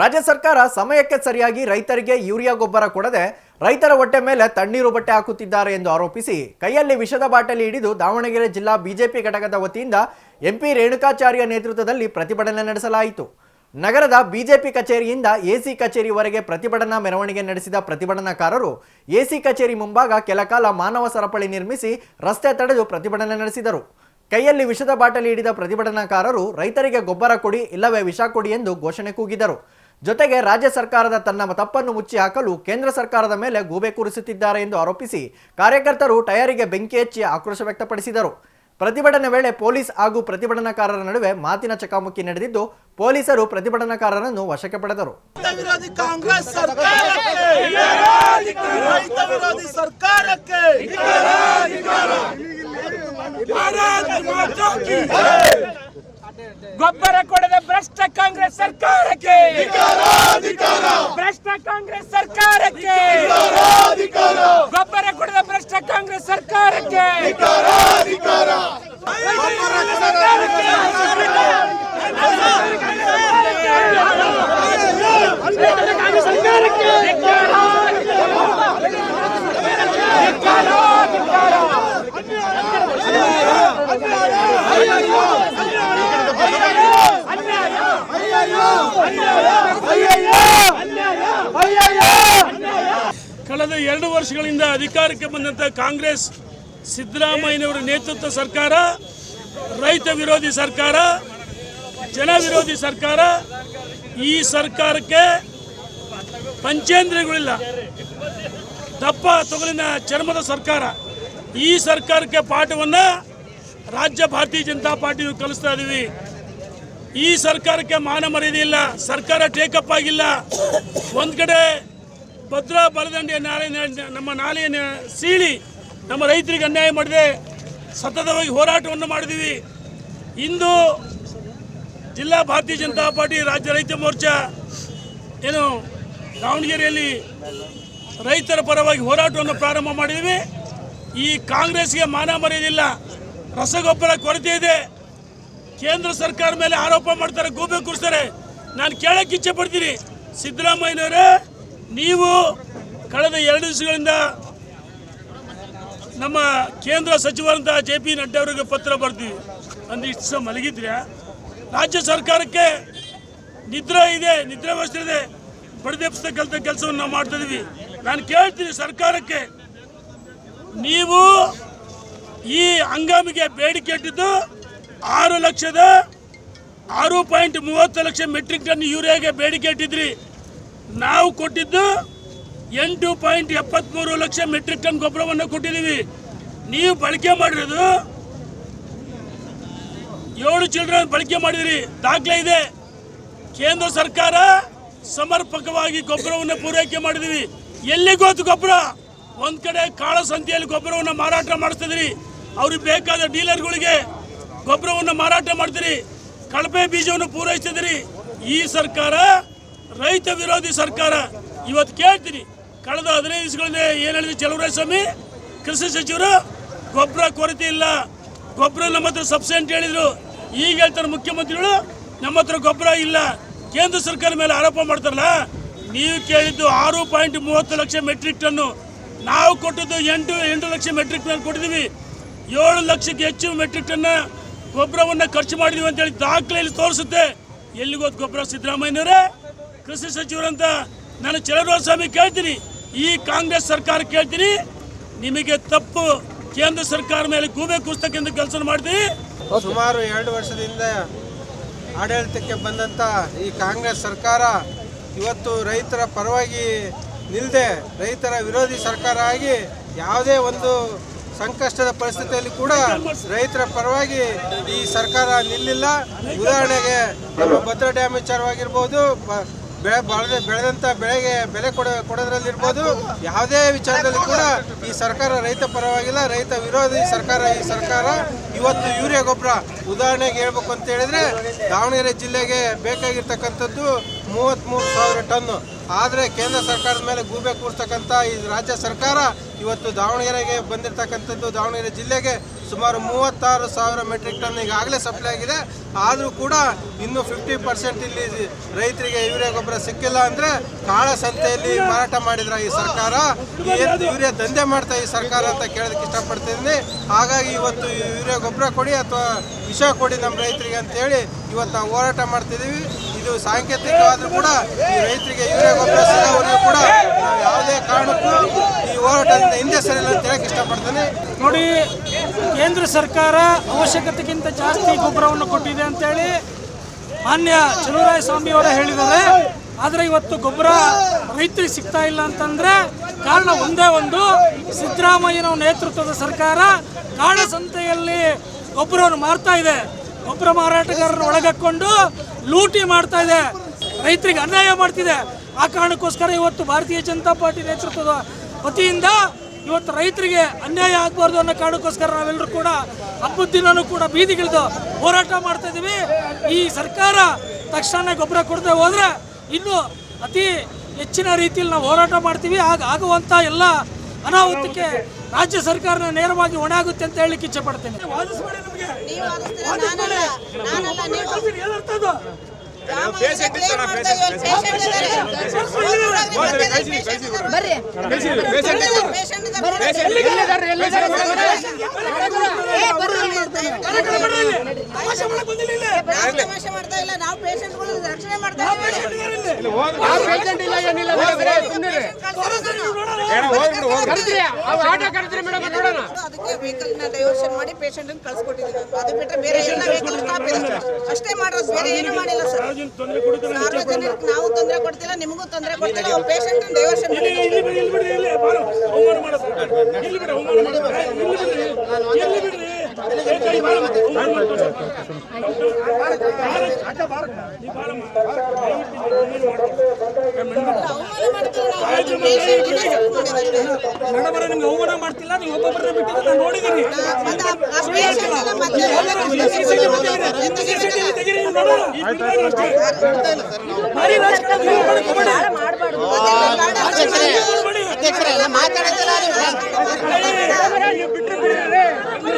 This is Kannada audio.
ರಾಜ್ಯ ಸರ್ಕಾರ ಸಮಯಕ್ಕೆ ಸರಿಯಾಗಿ ರೈತರಿಗೆ ಯೂರಿಯಾ ಗೊಬ್ಬರ ಕೊಡದೆ ರೈತರ ಹೊಟ್ಟೆ ಮೇಲೆ ತಣ್ಣೀರು ಬಟ್ಟೆ ಹಾಕುತ್ತಿದ್ದಾರೆ ಎಂದು ಆರೋಪಿಸಿ ಕೈಯಲ್ಲಿ ವಿಷದ ಬಾಟಲಿ ಹಿಡಿದು ದಾವಣಗೆರೆ ಜಿಲ್ಲಾ ಬಿಜೆಪಿ ಘಟಕದ ವತಿಯಿಂದ ಎಂಪಿ ರೇಣುಕಾಚಾರ್ಯ ನೇತೃತ್ವದಲ್ಲಿ ಪ್ರತಿಭಟನೆ ನಡೆಸಲಾಯಿತು. ನಗರದ ಬಿಜೆಪಿ ಕಚೇರಿಯಿಂದ ಎಸಿ ಕಚೇರಿವರೆಗೆ ಪ್ರತಿಭಟನಾ ಮೆರವಣಿಗೆ ನಡೆಸಿದ ಪ್ರತಿಭಟನಾಕಾರರು ಎಸಿ ಕಚೇರಿ ಮುಂಭಾಗ ಕೆಲಕಾಲ ಮಾನವ ಸರಪಳಿ ನಿರ್ಮಿಸಿ ರಸ್ತೆ ತಡೆದು ಪ್ರತಿಭಟನೆ ನಡೆಸಿದರು. ಕೈಯಲ್ಲಿ ವಿಷದ ಬಾಟಲಿ ಹಿಡಿದ ಪ್ರತಿಭಟನಾಕಾರರು ರೈತರಿಗೆ ಗೊಬ್ಬರ ಕೊಡಿ, ಇಲ್ಲವೇ ವಿಷ ಕೊಡಿ ಎಂದು ಘೋಷಣೆ ಕೂಗಿದರು. ಜೊತೆಗೆ ರಾಜ್ಯ ಸರ್ಕಾರದ ತನ್ನ ತಪ್ಪನ್ನು ಮುಚ್ಚಿ ಹಾಕಲು ಕೇಂದ್ರ ಸರ್ಕಾರದ ಮೇಲೆ ಗೂಬೆ ಕೂರಿಸುತ್ತಿದ್ದಾರೆ ಎಂದು ಆರೋಪಿಸಿ ಕಾರ್ಯಕರ್ತರು ಟಯರಿಗೆ ಬೆಂಕಿ ಹಚ್ಚಿ ಆಕ್ರೋಶ ವ್ಯಕ್ತಪಡಿಸಿದರು. ಪ್ರತಿಭಟನೆ ವೇಳೆ ಪೊಲೀಸ್ ಹಾಗೂ ಪ್ರತಿಭಟನಾಕಾರರ ನಡುವೆ ಮಾತಿನ ಚಕಾಮುಕಿ ನಡೆದಿದ್ದು, ಪೊಲೀಸರು ಪ್ರತಿಭಟನಾಕಾರರನ್ನು ವಶಕ್ಕೆ ಪಡೆದರು. ಗೊಬ್ಬರ ಸರ್ಕಾರಕ್ಕೆ! ಭ್ರಷ್ಟ ಕಾಂಗ್ರೆಸ್ ಸರ್ಕಾರಕ್ಕೆ! ಗೊಬ್ಬರ ಕೊಡದ ಭ್ರಷ್ಟ ಕಾಂಗ್ರೆಸ್ ಸರ್ಕಾರಕ್ಕೆ! ಕಳೆದ ಎರಡು ವರ್ಷಗಳಿಂದ ಅಧಿಕಾರಕ್ಕೆ ಬಂದಂಥ ಕಾಂಗ್ರೆಸ್ ಸಿದ್ದರಾಮಯ್ಯನವರ ನೇತೃತ್ವ ಸರ್ಕಾರ, ರೈತ ವಿರೋಧಿ ಸರ್ಕಾರ, ಜನ ವಿರೋಧಿ ಸರ್ಕಾರ, ಈ ಸರ್ಕಾರಕ್ಕೆ ಪಂಚೇಂದ್ರಿಯಗಳಿಲ್ಲ. ದಪ್ಪ ತೊಗಲಿನ ಚರ್ಮದ ಸರ್ಕಾರ. ಈ ಸರ್ಕಾರಕ್ಕೆ ಪಾಠವನ್ನು ರಾಜ್ಯ ಭಾರತೀಯ ಜನತಾ ಪಾರ್ಟಿ ಕಲಿಸ್ತಾ ಇದ್ದೀವಿ ಈ ಸರ್ಕಾರಕ್ಕೆ ಮಾನ ಮರ್ಯಾದೆ ಇಲ್ಲ, ಸರ್ಕಾರ ಟೇಕಪ್ ಆಗಿಲ್ಲ. ಒಂದು ಕಡೆ ಭದ್ರಾ ಬಲದಂಡೆ ನಾಲೆ ನಮ್ಮ ನಾಲೆಯನ್ನು ಸೀಳಿ ನಮ್ಮ ರೈತರಿಗೆ ಅನ್ಯಾಯ ಮಾಡಿದೆ, ಸತತವಾಗಿ ಹೋರಾಟವನ್ನು ಮಾಡಿದೀವಿ. ಇಂದು ಜಿಲ್ಲಾ ಭಾರತೀಯ ಜನತಾ ಪಾರ್ಟಿ ರಾಜ್ಯ ರೈತ ಮೋರ್ಚಾ ಏನು ದಾವಣಗೆರೆಯಲ್ಲಿ ರೈತರ ಪರವಾಗಿ ಹೋರಾಟವನ್ನು ಪ್ರಾರಂಭ ಮಾಡಿದ್ದೀವಿ ಈ ಕಾಂಗ್ರೆಸ್ಗೆ ಮಾನ ಮರೆಯದಿಲ್ಲ ರಸಗೊಬ್ಬರ ಕೊರತೆ ಇದೆ. ಕೇಂದ್ರ ಸರ್ಕಾರ ಮೇಲೆ ಆರೋಪ ಮಾಡ್ತಾರೆ, ಗೂಬೆ ಕೂರಿಸ್ತಾರೆ. ನಾನು ಕೇಳಕ್ಕೆ ಇಚ್ಛೆ ಪಡ್ತೀನಿ. ಸಿದ್ದರಾಮಯ್ಯನವರೇ, ನೀವು ಕಳೆದ ಎರಡು ದಿವಸಗಳಿಂದ ನಮ್ಮ ಕೇಂದ್ರ ಸಚಿವರಂತ ಜೆ ಪಿ ನಡ್ಡಾ ಅವರಿಗೆ ಪತ್ರ ಬರ್ತೀವಿ ಅಂದ್ರೆ ಇಷ್ಟು ಸಹ ಮಲಗಿದ್ರೆ, ರಾಜ್ಯ ಸರ್ಕಾರಕ್ಕೆ ನಿದ್ರೆ ಇದೆ, ನಿದ್ರೆ ವ್ಯವಸ್ಥೆ ಇದೆ. ಬಡಿದೆಪ್ಪಿಸ್ತಕ್ಕಂಥ ಕೆಲಸವನ್ನು ನಾವು ಮಾಡ್ತಾ ಇದೀವಿ. ನಾನು ಕೇಳ್ತೀನಿ ಸರ್ಕಾರಕ್ಕೆ, ನೀವು ಈ ಹಂಗಾಮಿಗೆ ಬೇಡಿಕೆ ಇಟ್ಟಿದ್ದು ಆರು ಲಕ್ಷದ ಆರು ಪಾಯಿಂಟ್ ಮೂವತ್ತು ಲಕ್ಷ ಮೆಟ್ರಿಕ್ ಟನ್ ಯೂರಿಯಾಗೆ ಬೇಡಿಕೆ ಇಟ್ಟಿದ್ರಿ. ನಾವು ಕೊಟ್ಟಿದ್ದು ಎಂಟು ಪಾಯಿಂಟ್ ಎಪ್ಪತ್ತ್ಮೂರು ಲಕ್ಷ ಮೆಟ್ರಿಕ್ ಟನ್ ಗೊಬ್ಬರವನ್ನು ಕೊಟ್ಟಿದ್ದೀವಿ. ನೀವು ಬಳಕೆ ಮಾಡಿರೋದು ಏಳು ಚಿಲ್ಡ್ರನ್ ಬಳಕೆ ಮಾಡಿದಿರಿ. ದಾಖಲೆ ಇದೆ. ಕೇಂದ್ರ ಸರ್ಕಾರ ಸಮರ್ಪಕವಾಗಿ ಗೊಬ್ಬರವನ್ನು ಪೂರೈಕೆ ಮಾಡಿದೀವಿ ಗೊತ್ತು ಗೊಬ್ಬರ? ಒಂದು ಕಡೆ ಕಾಳ ಸಂತೆಯಲ್ಲಿ ಗೊಬ್ಬರವನ್ನು ಮಾರಾಟ ಮಾಡಿಸ್ತಿದ್ರಿ. ಅವ್ರಿಗೆ ಬೇಕಾದ ಡೀಲರ್ಗಳಿಗೆ ಗೊಬ್ಬರವನ್ನು ಮಾರಾಟ ಮಾಡ್ತೀರಿ, ಕಳಪೆ ಬೀಜವನ್ನು ಪೂರೈಸ್ತಿದ್ದೀರಿ ಈ ಸರ್ಕಾರ, ರೈತ ವಿರೋಧಿ ಸರ್ಕಾರ, ಇವತ್ತು ಕೇಳ್ತೀರಿ ಕಳೆದ ಹದಿನೈದು ದಿವಸಗಳಿಂದ ಏನು ಹೇಳಿದ್ರು ಚಲುವರಾಯಸ್ವಾಮಿ, ಕೃಷಿ ಸಚಿವರು, ಗೊಬ್ಬರ ಕೊರತೆ ಇಲ್ಲ, ಗೊಬ್ಬರ ನಮ್ಮ ಹತ್ರ ಅಂತ ಹೇಳಿದರು. ಈಗ ಹೇಳ್ತಾರೆ ಮುಖ್ಯಮಂತ್ರಿಗಳು, ನಮ್ಮ ಹತ್ರ ಗೊಬ್ಬರ ಇಲ್ಲ, ಕೇಂದ್ರ ಸರ್ಕಾರ ಮೇಲೆ ಆರೋಪ ಮಾಡ್ತಾರಲ್ಲ, ನೀವು ಕೇಳಿದ್ದು ಆರು ಪಾಯಿಂಟ್ ಮೂವತ್ತು ಲಕ್ಷ ಮೆಟ್ರಿಕ್ ಟನ್ನು ನಾವು ಕೊಟ್ಟಿದ್ದು ಎಂಟು ಎಂಟು ಲಕ್ಷ ಮೆಟ್ರಿಕ್ ಟನ್ ಕೊಟ್ಟಿದ್ದೀವಿ. ಏಳು ಲಕ್ಷಕ್ಕೆ ಹೆಚ್ಚು ಮೆಟ್ರಿಕ್ ಟನ್ನ ಗೊಬ್ಬರವನ್ನು ಖರ್ಚು ಮಾಡಿದೀವಿ ಅಂತೇಳಿ ದಾಖಲೆಯಲ್ಲಿ ತೋರಿಸುತ್ತೆ. ಎಲ್ಲಿಗೋದ್ ಗೊಬ್ಬರ? ಸಿದ್ದರಾಮಯ್ಯನವರೇ? ಕೃಷಿ ಸಚಿವರಂತ ನಾನು ಸ್ವಾಮಿ ಕೇಳ್ತೀನಿ. ಈ ಕಾಂಗ್ರೆಸ್ ಸರ್ಕಾರ ಕೇಳ್ತೀನಿ. ನಿಮಗೆ ತಪ್ಪು. ಕೇಂದ್ರ ಸರ್ಕಾರ ಮೇಲೆ ಗೂಬೆ ಕೂಸ್ತಕ್ಕಂಥ ಕೆಲಸ ಮಾಡ್ತೀವಿ ಸುಮಾರು ಎರಡು ವರ್ಷದಿಂದ ಆಡಳಿತಕ್ಕೆ ಬಂದಂಥ ಈ ಕಾಂಗ್ರೆಸ್ ಸರ್ಕಾರ ಇವತ್ತು ರೈತರ ಪರವಾಗಿ ನಿಲ್ಲದೆ ರೈತರ ವಿರೋಧಿ ಸರ್ಕಾರ ಆಗಿ ಯಾವುದೇ ಒಂದು ಸಂಕಷ್ಟದ ಪರಿಸ್ಥಿತಿಯಲ್ಲಿ ಕೂಡ ರೈತರ ಪರವಾಗಿ ಈ ಸರ್ಕಾರ ನಿಲ್ಲಿಲ್ಲ. ಉದಾಹರಣೆಗೆ ನಮ್ಮ ಭದ್ರಾ ಡ್ಯಾಮ್ ವಿಚಾರವಾಗಿರ್ಬೋದು ಬೆಳೆ ಬೆಳೆದ ಬೆಳೆದಂಥ ಬೆಳೆಗೆ ಬೆಲೆ ಕೊಡ, ಕೊಡೋದ್ರಲ್ಲಿರ್ಬೋದು, ಯಾವುದೇ ವಿಚಾರದಲ್ಲಿ ಕೂಡ ಈ ಸರ್ಕಾರ ರೈತ ಪರವಾಗಿಲ್ಲ. ರೈತ ವಿರೋಧಿ ಸರ್ಕಾರ ಈ ಸರ್ಕಾರ. ಇವತ್ತು ಯೂರಿಯಾ ಗೊಬ್ಬರ ಉದಾಹರಣೆಗೆ ಹೇಳ್ಬೇಕು ಅಂತ ಹೇಳಿದ್ರೆ, ದಾವಣಗೆರೆ ಜಿಲ್ಲೆಗೆ ಬೇಕಾಗಿರ್ತಕ್ಕಂಥದ್ದು ಮೂವತ್ತ್ಮೂರು ಸಾವಿರ ಟನ್ನು ಆದರೆ ಕೇಂದ್ರ ಸರ್ಕಾರದ ಮೇಲೆ ಗೂಬೆ ಕೂರ್ತಕ್ಕಂಥ ಈ ರಾಜ್ಯ ಸರ್ಕಾರ ಇವತ್ತು ದಾವಣಗೆರೆಗೆ ಬಂದಿರತಕ್ಕಂಥದ್ದು, ದಾವಣಗೆರೆ ಜಿಲ್ಲೆಗೆ ಸುಮಾರು ಮೂವತ್ತಾರು ಸಾವಿರ ಮೆಟ್ರಿಕ್ ಟನ್ ಈಗಾಗಲೇ ಸಪ್ಲೈ ಆಗಿದೆ. ಆದರೂ ಕೂಡ ಇನ್ನೂ ಫಿಫ್ಟಿ ಪರ್ಸೆಂಟ್ ಇಲ್ಲಿ ರೈತರಿಗೆ ಯೂರಿಯಾ ಗೊಬ್ಬರ ಸಿಕ್ಕಿಲ್ಲ ಅಂದರೆ ಕಾಳಸಂತೆಯಲ್ಲಿ ಮಾರಾಟ ಮಾಡಿದ್ರ ಈ ಸರ್ಕಾರ. ಏನು ಯೂರಿಯಾ ದಂಧೆ ಮಾಡ್ತಾ ಈ ಸರ್ಕಾರ ಅಂತ ಕೇಳೋದಕ್ಕೆ ಇಷ್ಟಪಡ್ತಿದ್ದೀನಿ. ಹಾಗಾಗಿ ಇವತ್ತು ಯೂರಿಯಾ ಗೊಬ್ಬರ ಕೊಡಿ ಅಥವಾ ವಿಷ ಕೊಡಿ ನಮ್ಮ ರೈತರಿಗೆ ಅಂತೇಳಿ ಇವತ್ತು ನಾವು ಹೋರಾಟ ಮಾಡ್ತಿದ್ದೀವಿ. ಇದು ಸಾಂಕೇತಿಕವಾದರೂ ಕೂಡ ಈ ರೈತರಿಗೆ ಯೂರಿಯಾ ಗೊಬ್ಬರ ಸಿಗೋವರೆಗೂ ಕೂಡ ಯಾವುದೇ ಕಾರಣಕ್ಕೂ ಈ ಹೋರಾಟದಿಂದ ಹಿಂದೆ ಸರಿಯಲ್ಲ ಅಂತ ಹೇಳಕ್ಕೆ ಇಷ್ಟಪಡ್ತೇನೆ. ನೋಡಿ, ಕೇಂದ್ರ ಸರ್ಕಾರ ಅವಶ್ಯಕತೆಗಿಂತ ಜಾಸ್ತಿ ಗೊಬ್ಬರವನ್ನು ಕೊಟ್ಟಿದೆ ಅಂತೇಳಿ ಮಾನ್ಯ ಚಲುವರಾಯ ಸ್ವಾಮಿ ಅವರೇ ಹೇಳಿದ್ದಾರೆ. ಆದರೆ ಇವತ್ತು ಗೊಬ್ಬರ ರೈತರಿಗೆ ಸಿಗ್ತಾ ಇಲ್ಲ ಅಂತಂದ್ರೆ ಕಾರಣ ಒಂದೇ ಒಂದು, ಸಿದ್ದರಾಮಯ್ಯನವರ ನೇತೃತ್ವದ ಸರ್ಕಾರ ಕಾಳಸಂತೆಯಲ್ಲಿ ಗೊಬ್ಬರವನ್ನು ಮಾರ್ತಾ ಇದೆ. ಗೊಬ್ಬರ ಮಾರಾಟಗಾರರನ್ನು ಒಳಗಕ್ಕೊಂಡು ಲೂಟಿ ಮಾಡ್ತಾ ಇದೆ. ರೈತರಿಗೆ ಅನ್ಯಾಯ ಮಾಡ್ತಿದೆ. ಆ ಕಾರಣಕ್ಕೋಸ್ಕರ ಇವತ್ತು ಭಾರತೀಯ ಜನತಾ ಪಾರ್ಟಿ ನೇತೃತ್ವದ ವತಿಯಿಂದ ಇವತ್ತು ರೈತರಿಗೆ ಅನ್ಯಾಯ ಆಗಬಾರ್ದು ಅನ್ನೋ ಕಾರಣಕ್ಕೋಸ್ಕರ ನಾವೆಲ್ಲರೂ ಕೂಡ ಹಬ್ಬದ ದಿನನೂ ಕೂಡ ಬೀದಿಗಿಳಿದು ಹೋರಾಟ ಮಾಡ್ತಾ ಇದ್ದೀವಿ. ಈ ಸರ್ಕಾರ ತಕ್ಷಣ ಗೊಬ್ಬರ ಕೊಡದೆ ಹೋದರೆ ಇನ್ನು ಅತಿ ಹೆಚ್ಚಿನ ರೀತಿಯಲ್ಲಿ ನಾವು ಹೋರಾಟ ಮಾಡ್ತೀವಿ. ಆಗ ಆಗುವಂಥ ಎಲ್ಲ ಅನಾಹುತಕ್ಕೆ ರಾಜ್ಯ ಸರ್ಕಾರ ನೇರವಾಗಿ ಹೊಣೆ ಆಗುತ್ತೆ ಅಂತ ಹೇಳಲಿಕ್ಕೆ ಇಚ್ಛೆ ಪಡ್ತೇನೆ ವಾದಿಸ್ಬೇಡಿ ನಮಗೆ. ನೀವು ಇದ್ದೀವಿ ಅದಕ್ಕೆ ವೆಹಿಕಲ್ನ ಡೈವರ್ಷನ್ ಮಾಡಿ ಪೇಷಂಟ್ ಕಳ್ಸಿಕೊಟ್ಟಿದ್ದೀವಿ ಅದು ಬಿಟ್ಟರೆ ಬೇರೆ ಎಲ್ಲ ವೆಹಿಕಲ್ ಅಷ್ಟೇ ಮಾಡೋದು ಬೇರೆ ಏನು ಮಾಡಿಲ್ಲ ಸರ್ ಸಾರ್ವಜನಿಕರಿಗೆ ನಾವು ತೊಂದರೆ ಕೊಡ್ತಿಲ್ಲ ನಿಮಗೂ ತೊಂದರೆ ಕೊಡ್ತಿಲ್ಲ ಪೇಷಂಟ್ ಡೈವರ್ಷನ್ ಮಾಡಿದ್ದೀವಿ ನಡಬರ ನಿಮ್ಗೆ ಅವಮಾನ ಮಾಡ್ತಿಲ್ಲ? ನೀವು ಒಬ್ಬೊಬ್ಬರನ್ನ ಬಿಟ್ಟಿದ್ದು ನಾನು ನೋಡಿದ್ದೀನಿ. ಮಾತಾಡೋದಿಲ್ಲ ಬಿಟ್ಟರೆ